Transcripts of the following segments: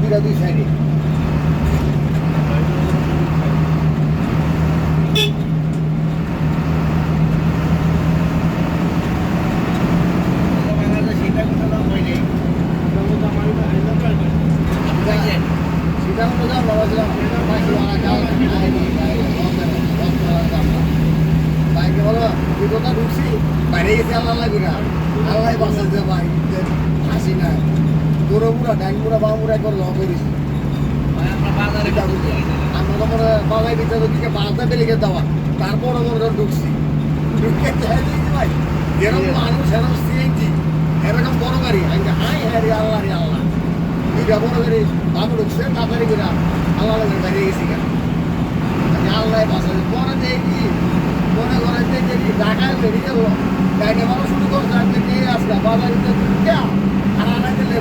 দুইটা দুই সাইডে সীতাকুণ্ড যাও বাবা ছিলাম বাইকে বলো তুই কোথা ঢুকছি, বাইরে গেছি, আল্লাহ লাগবে না আল্লাহ বাঁচাতে ভাই হাসি না তোরো মুড়া, ডাইন মুড়া, বা মুড়া একবার লং করিস আমরা তো মনে হয় বাবাই ভিতরে দিকে বাঁধতে বেরিয়ে দেওয়া। তারপরে হয় ঢুকছি। ঢুকে দেখি ভাই এরকম মানুষ এরকম সিএনজি এরকম বড় গাড়ি। হাই হ্যাঁ রে আল্লাহ রে আল্লাহ। দুইটা বড় গাড়ি, বাবু ঢুকছে, তাড়াতাড়ি করে আল্লাহ লাগে বেরিয়ে গেছি আমি আল্লাহ বাঁচাবে পরে দেখি, মনে করে যে দেখি, ঢাকায় বেরিয়ে গেল। গাড়ি ভালো শুরু করছে আমি নিয়ে আসলাম বাজার আর আনা দিলে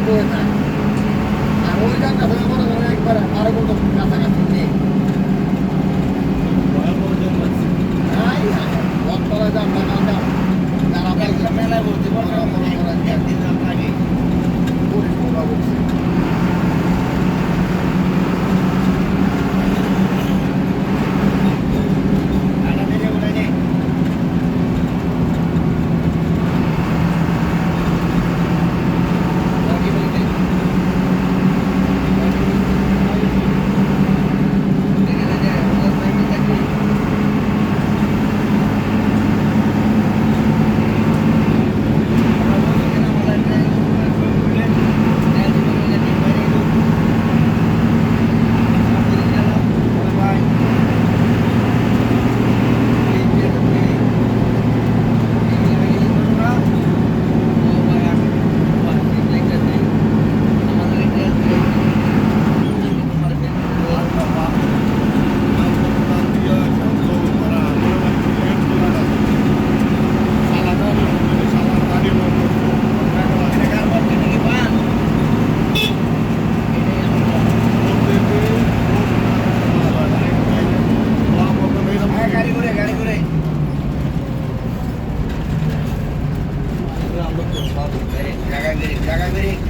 Jagan gering, jagan gering.